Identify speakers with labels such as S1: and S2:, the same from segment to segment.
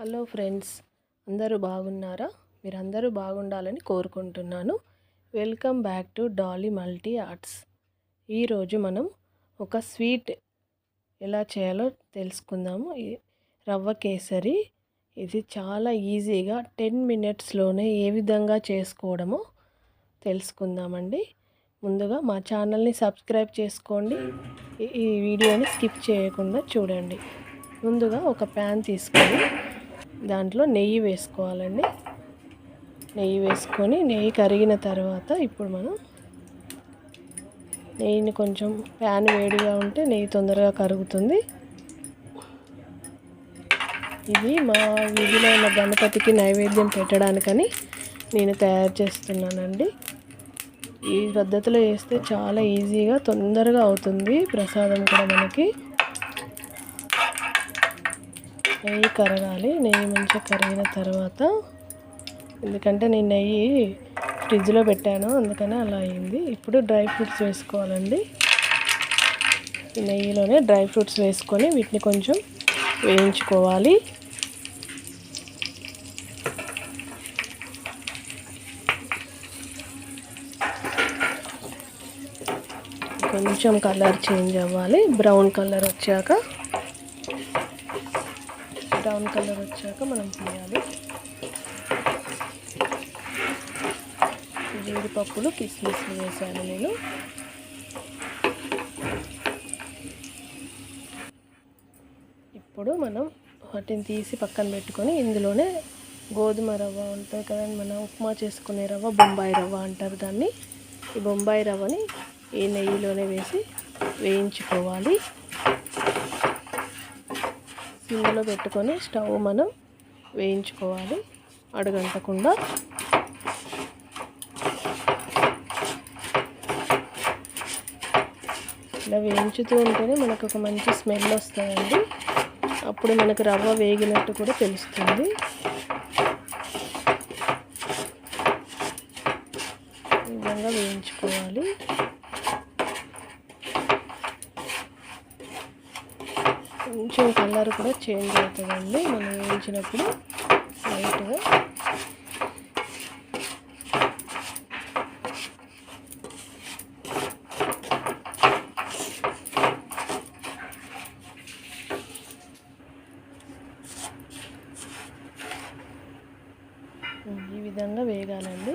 S1: Hello friends అందరూ బాగున్నారా? మీరందరూ బాగుండాలని కోరుకుంటున్నాను. Welcome back to Dolly multi arts. ఈరోజు మనం ఒక స్వీట్ ఎలా చేయాలో తెలుసుకుందాము. రవ్వ కేసరి ఇది చాలా ఈజీగా టెన్ మినిట్స్లోనే ఏ విధంగా చేసుకోవడమో తెలుసుకుందామండి. ముందుగా మా ఛానల్ని సబ్స్క్రైబ్ చేసుకోండి. ఈ- ఈ వీడియోని స్కిప్ చేయకుండా చూడండి. ముందుగా ఒక ప్యాన్ తీసుకొని దాంట్లో నెయ్యి వేసుకోవాలండి. నెయ్యి వేసుకొని నెయ్యి కరిగిన తర్వాత ఇప్పుడు మనం నెయ్యిని కొంచెం ప్యాన్ వేడిగా ఉంటే నెయ్యి తొందరగా కరుగుతుంది. ఇది మా వీధిలో ఉన్న గణపతికి నైవేద్యం పెట్టడానికని నేను తయారు చేస్తున్నానండి. ఈ పద్ధతిలో వేస్తే చాలా ఈజీగా తొందరగా అవుతుంది ప్రసాదం కూడా మనకి. నెయ్యి కరగాలి. నెయ్యి మంచిగా కరిగిన తర్వాత ఎందుకంటే నేను నెయ్యి ఫ్రిడ్జ్లో పెట్టాను అందుకని అలా అయింది. ఇప్పుడు డ్రై ఫ్రూట్స్ వేసుకోవాలండి. నెయ్యిలోనే డ్రై ఫ్రూట్స్ వేసుకొని వీటిని కొంచెం వేయించుకోవాలి. కొంచెం కలర్ చేంజ్ అవ్వాలి. బ్రౌన్ కలర్ వచ్చాక బ్రౌన్ కలర్ వచ్చాక మనం తీయాలి. జీడిపప్పులు కిస్మిస్లు వేసాను నేను. ఇప్పుడు మనం వాటిని తీసి పక్కన పెట్టుకొని ఇందులోనే గోధుమ రవ్వ ఉంటుంది కదండి మనం ఉప్మా చేసుకునే రవ్వ బొంబాయి రవ్వ అంటారు దాన్ని. ఈ బొంబాయి రవ్వని ఈ నెయ్యిలోనే వేసి వేయించుకోవాలి. సిమ్లో పెట్టుకొని స్టవ్ మనం వేయించుకోవాలి అడుగంటకుండా. ఇలా వేయించుతూ ఉంటేనే మనకు ఒక మంచి స్మెల్ వస్తుందండి అప్పుడు మనకు రవ్వ వేగినట్టు కూడా తెలుస్తుంది. ఈ విధంగా వేయించుకోవాలి. కొంచెం కలర్ కూడా చేంజ్ అవుతుందండి. మనం వేయించినప్పుడు లైట్గా ఈ విధంగా వేగాలండి.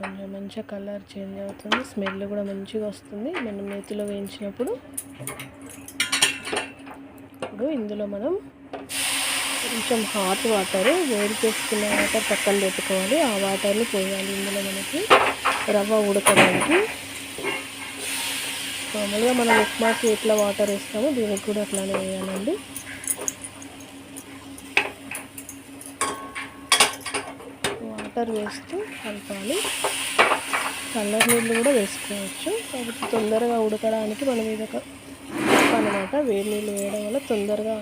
S1: కొంచెం మంచిగా కలర్ చేంజ్ అవుతుంది. స్మెల్ కూడా మంచిగా వస్తుంది. మనం నేతిలో వేయించినప్పుడు ఇప్పుడు ఇందులో మనం కొంచెం హాట్ వాటర్ వేడి చేసుకున్న వాటర్ పక్కన పెట్టుకోవాలి. ఆ వాటర్ని పోయాలి ఇందులో మనకి. రవ్వ ఉడకడానికి. మామూలుగా మనం ఉప్మాకి ఎట్లా వాటర్ వేస్తామో దీనికి కూడా అట్లానే వేయాలండి. వాటర్ వేస్తూ కలపాలి. చల్లటి నీళ్ళు కూడా వేసుకోవచ్చు. కాబట్టి తొందరగా ఉడకడానికి మనం ఇదొక అనమాట. వేడి నీళ్ళు వేయడం వల్ల తొందరగా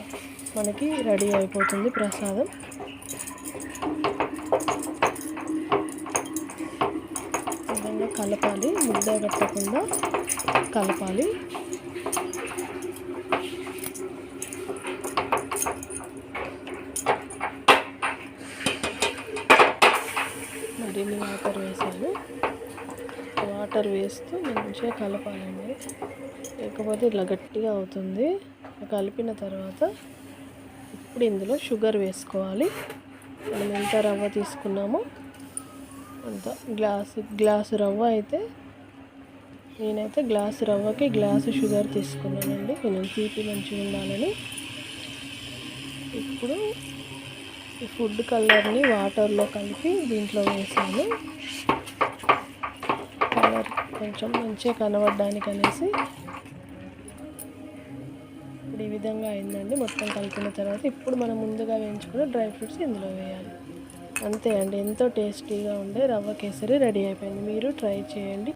S1: మనకి రెడీ అయిపోతుంది ప్రసాదం. విధంగా కలపాలి. ముద్ద కట్టకుండా కలపాలి. మరిన్ని వాటర్ వేసాను. వాటర్ వేస్తూ మంచిగా కలపాలండి. లేకపోతే ఇట్లా గట్టిగా అవుతుంది. కలిపిన తర్వాత ఇప్పుడు ఇందులో షుగర్ వేసుకోవాలి. మనం ఎంత రవ్వ తీసుకున్నామో అంత గ్లాసు గ్లాసు రవ్వ అయితే నేనైతే గ్లాసు రవ్వకి గ్లాసు షుగర్ తీసుకున్నానండి. కొంచెం తీపి మంచిగా ఉండాలని. ఇప్పుడు ఈ ఫుడ్ కలర్ని వాటర్లో కలిపి దీంట్లో వేసాను. కొంచెం మంచిగా కనబడడానికి అనేసి ఇప్పుడు ఈ విధంగా అయిందండి. మొత్తం కలిపిన తర్వాత ఇప్పుడు మనం ముందుగా వేయించుకున్న డ్రై ఫ్రూట్స్ ఇందులో వేయాలి. అంతే అండి. ఎంతో టేస్టీగా ఉండే రవ్వ కేసరి రెడీ అయిపోయింది. మీరు ట్రై చేయండి.